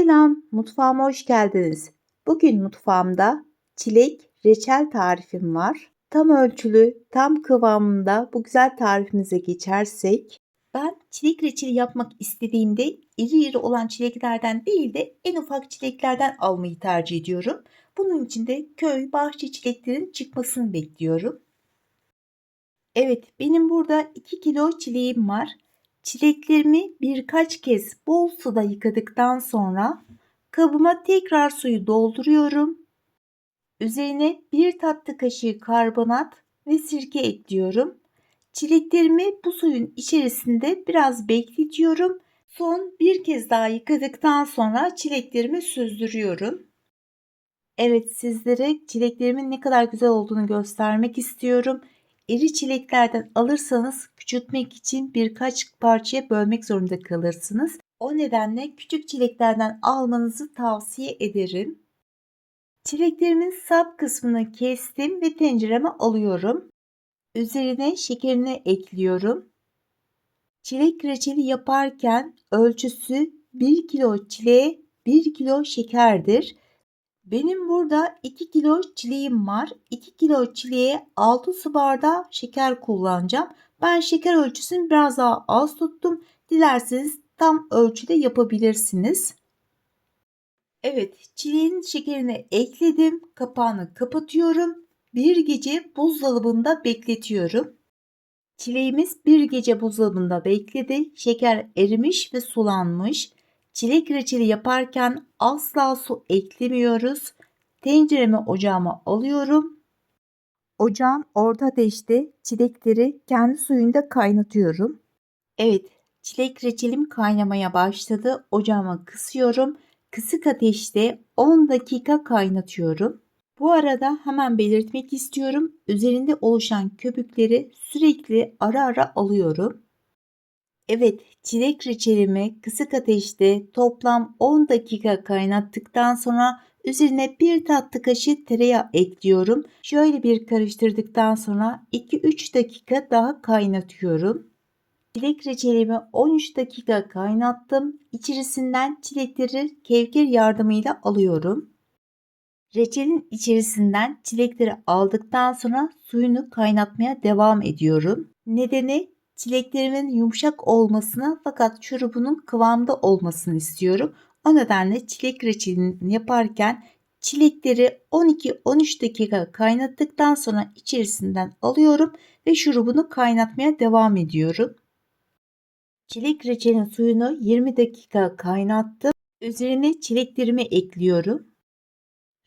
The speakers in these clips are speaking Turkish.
Selam, mutfağıma hoş geldiniz. Bugün mutfağımda çilek reçel tarifim var. Tam ölçülü, tam kıvamında bu güzel tarifimize geçersek ben çilek reçeli yapmak istediğimde iri iri olan çileklerden değil de en ufak çileklerden almayı tercih ediyorum. Bunun için de köy, bahçe çileklerin çıkmasını bekliyorum. Evet, benim burada 2 kilo çileğim var. Çileklerimi birkaç kez bol suda yıkadıktan sonra kabıma tekrar suyu dolduruyorum. Üzerine bir tatlı kaşığı karbonat ve sirke ekliyorum. Çileklerimi bu suyun içerisinde biraz bekletiyorum. Son bir kez daha yıkadıktan sonra çileklerimi süzdürüyorum. Evet sizlere çileklerimin ne kadar güzel olduğunu göstermek istiyorum. İri çileklerden alırsanız küçültmek için birkaç parçaya bölmek zorunda kalırsınız. O nedenle küçük çileklerden almanızı tavsiye ederim. Çileklerimin sap kısmını kestim ve tencereme alıyorum. Üzerine şekerini ekliyorum. Çilek reçeli yaparken ölçüsü 1 kilo çileğe 1 kilo şekerdir. Benim burada 2 kilo çileğim var. 2 kilo çileğe 6 su bardağı şeker kullanacağım. Ben şeker ölçüsünü biraz daha az tuttum. Dilerseniz tam ölçüde yapabilirsiniz. Evet çileğin şekerini ekledim. Kapağını kapatıyorum. Bir gece buzdolabında bekletiyorum. Çileğimiz bir gece buzdolabında bekledi. Şeker erimiş ve sulanmış. Çilek reçeli yaparken asla su eklemiyoruz. Tenceremi ocağıma alıyorum. Ocağın orta ateşte çilekleri kendi suyunda kaynatıyorum. Evet, çilek reçelim kaynamaya başladı. Ocağıma kısıyorum. Kısık ateşte 10 dakika kaynatıyorum. Bu arada hemen belirtmek istiyorum. Üzerinde oluşan köpükleri sürekli ara ara alıyorum. Evet, çilek reçelimi kısık ateşte toplam 10 dakika kaynattıktan sonra üzerine bir tatlı kaşığı tereyağı ekliyorum. Şöyle bir karıştırdıktan sonra 2-3 dakika daha kaynatıyorum. Çilek reçelimi 13 dakika kaynattım. İçerisinden çilekleri kevgir yardımıyla alıyorum. Reçelin içerisinden çilekleri aldıktan sonra suyunu kaynatmaya devam ediyorum. Nedeni çileklerimin yumuşak olmasını fakat şurubunun kıvamda olmasını istiyorum. O nedenle çilek reçelini yaparken çilekleri 12-13 dakika kaynattıktan sonra içerisinden alıyorum ve şurubunu kaynatmaya devam ediyorum. Çilek reçelin suyunu 20 dakika kaynattım. Üzerine çileklerimi ekliyorum.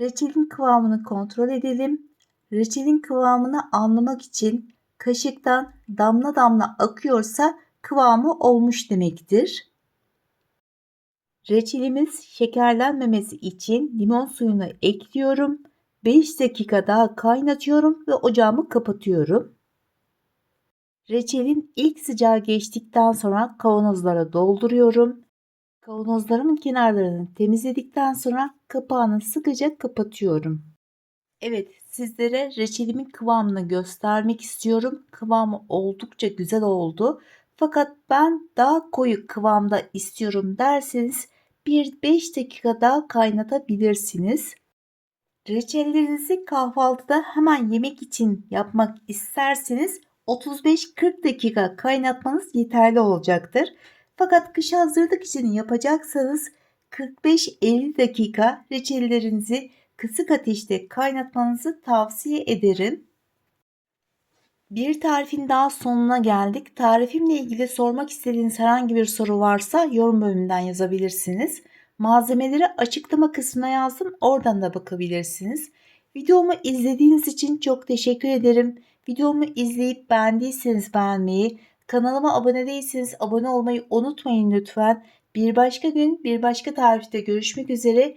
Reçelin kıvamını kontrol edelim. Reçelin kıvamını anlamak için kaşıktan damla damla akıyorsa kıvamı olmuş demektir. Reçelimiz şekerlenmemesi için limon suyunu ekliyorum. 5 dakika daha kaynatıyorum ve ocağımı kapatıyorum. Reçelin ilk sıcağı geçtikten sonra kavanozlara dolduruyorum. Kavanozlarımın kenarlarını temizledikten sonra kapağını sıkıca kapatıyorum. Evet, sizlere reçelimin kıvamını göstermek istiyorum. Kıvamı oldukça güzel oldu. Fakat ben daha koyu kıvamda istiyorum derseniz bir 5 dakika daha kaynatabilirsiniz. Reçellerinizi kahvaltıda hemen yemek için yapmak isterseniz 35-40 dakika kaynatmanız yeterli olacaktır. Fakat kışa hazırlık için yapacaksanız 45-50 dakika reçellerinizi kısık ateşte kaynatmanızı tavsiye ederim. Bir tarifin daha sonuna geldik. Tarifimle ilgili sormak istediğiniz herhangi bir soru varsa yorum bölümünden yazabilirsiniz. Malzemeleri açıklama kısmına yazdım. Oradan da bakabilirsiniz. Videomu izlediğiniz için çok teşekkür ederim. Videomu izleyip beğendiyseniz beğenmeyi, kanalıma abone değilseniz abone olmayı unutmayın lütfen. Bir başka gün bir başka tarifte görüşmek üzere.